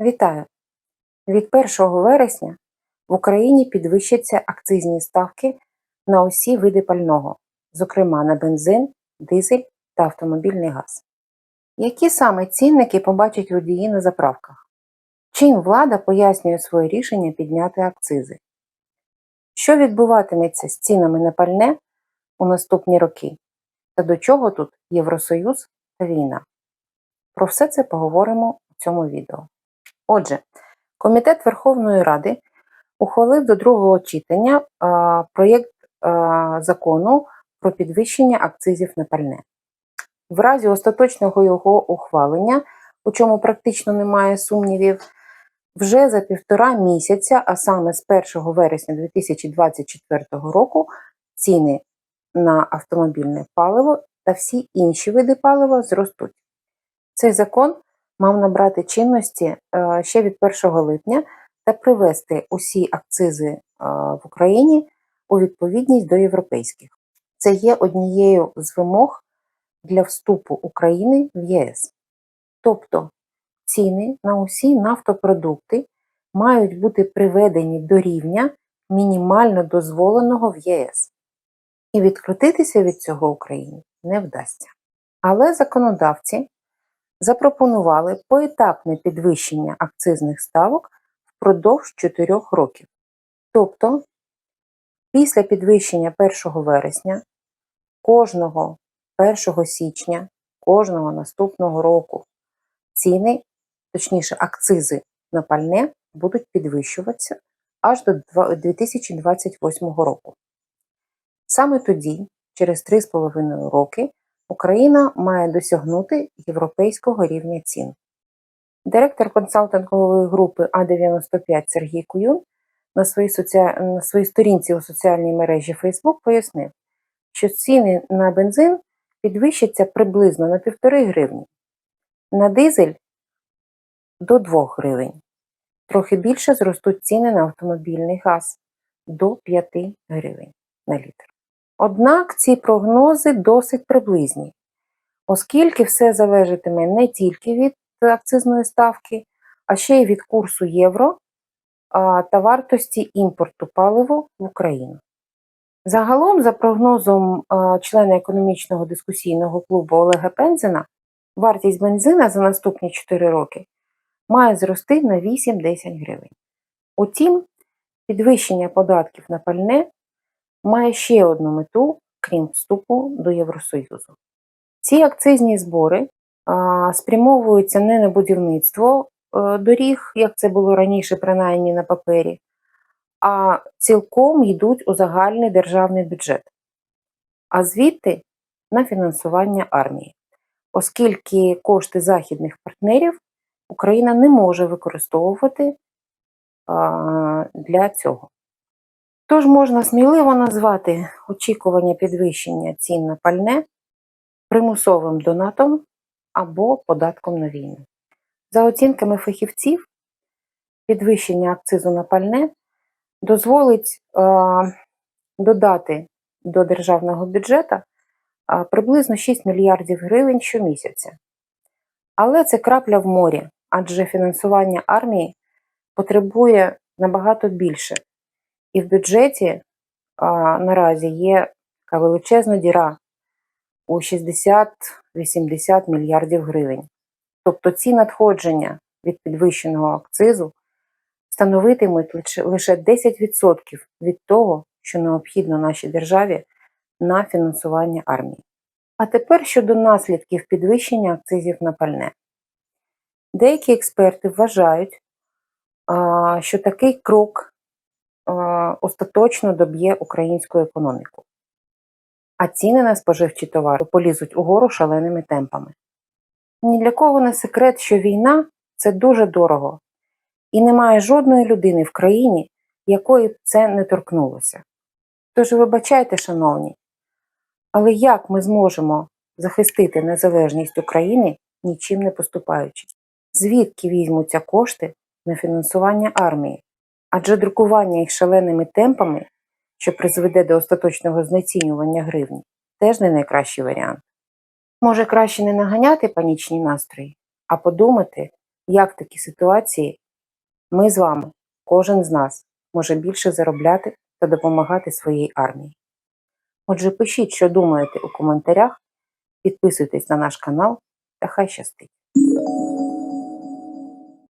Вітаю! Від 1 вересня в Україні підвищаться акцизні ставки на усі види пального, зокрема на бензин, дизель та автомобільний газ. Які саме цінники побачать водії на заправках? Чим влада пояснює своє рішення підняти акцизи? Що відбуватиметься з цінами на пальне у наступні роки? Та до чого тут Євросоюз та війна? Про все це поговоримо у цьому відео. Отже, Комітет Верховної Ради ухвалив до другого читання а, проєкт а, закону про підвищення акцизів на пальне. В разі остаточного його ухвалення, у чому практично немає сумнівів, вже за півтора місяця, а саме з 1 вересня 2024 року, ціни на автомобільне паливо та всі інші види палива зростуть. Цей закон мав набрати чинності е, ще від 1 липня та привести усі акцизи е, в Україні у відповідність до європейських. Це є однією з вимог для вступу України в ЄС. Тобто ціни на усі нафтопродукти мають бути приведені до рівня мінімально дозволеного в ЄС. І відкрутитися від цього Україні не вдасться. Але законодавці запропонували поетапне підвищення акцизних ставок впродовж 4 років. Тобто, після підвищення 1 вересня кожного 1 січня кожного наступного року ціни, точніше, акцизи на пальне будуть підвищуватися аж до 2028 року. Саме тоді, через 3,5 роки, Україна має досягнути європейського рівня цін. Директор консалтингової групи А95 Сергій Куюн на своїй, соці... на своїй сторінці у соціальній мережі Facebook пояснив, що ціни на бензин підвищаться приблизно на 1,5 гривні, на дизель до 2 гривень. Трохи більше зростуть ціни на автомобільний газ до 5 гривень на літр. Однак ці прогнози досить приблизні, оскільки все залежатиме не тільки від акцизної ставки, а ще й від курсу євро та вартості імпорту паливу в Україну. Загалом, за прогнозом члена економічного дискусійного клубу Олега Пензена, вартість бензина за наступні 4 роки має зрости на 8-10 гривень. Утім, підвищення податків на пальне має ще одну мету, крім вступу до Євросоюзу. Ці акцизні збори спрямовуються не на будівництво а, доріг, як це було раніше, принаймні на папері, а цілком йдуть у загальний державний бюджет, а звідти на фінансування армії, оскільки кошти західних партнерів Україна не може використовувати для цього. Тож можна сміливо назвати очікування підвищення цін на пальне примусовим донатом або податком на війну. За оцінками фахівців, підвищення акцизу на пальне дозволить е, додати до державного бюджету е, приблизно 6 мільярдів гривень щомісяця. Але це крапля в морі, адже фінансування армії потребує набагато більше. І в бюджеті а, наразі є така величезна діра у 60-80 мільярдів гривень. Тобто ці надходження від підвищеного акцизу становитимуть лише 10% від того, що необхідно нашій державі на фінансування армії. А тепер щодо наслідків підвищення акцизів на пальне. Деякі експерти вважають, що такий крок остаточно доб'є українську економіку. А ціни на споживчі товари полізуть угору шаленими темпами. Ні для кого не секрет, що війна це дуже дорого, і немає жодної людини в країні, якої б це не торкнулося. Тож, вибачайте, шановні, але як ми зможемо захистити незалежність України, нічим не поступаючи? Звідки візьмуться кошти на фінансування армії? Адже друкування їх шаленими темпами, що призведе до остаточного знецінювання гривні, теж не найкращий варіант. Може краще не наганяти панічні настрої, а подумати, як в такій ситуації ми з вами, кожен з нас, може більше заробляти та допомагати своїй армії. Отже, пишіть, що думаєте у коментарях, підписуйтесь на наш канал та хай щастить!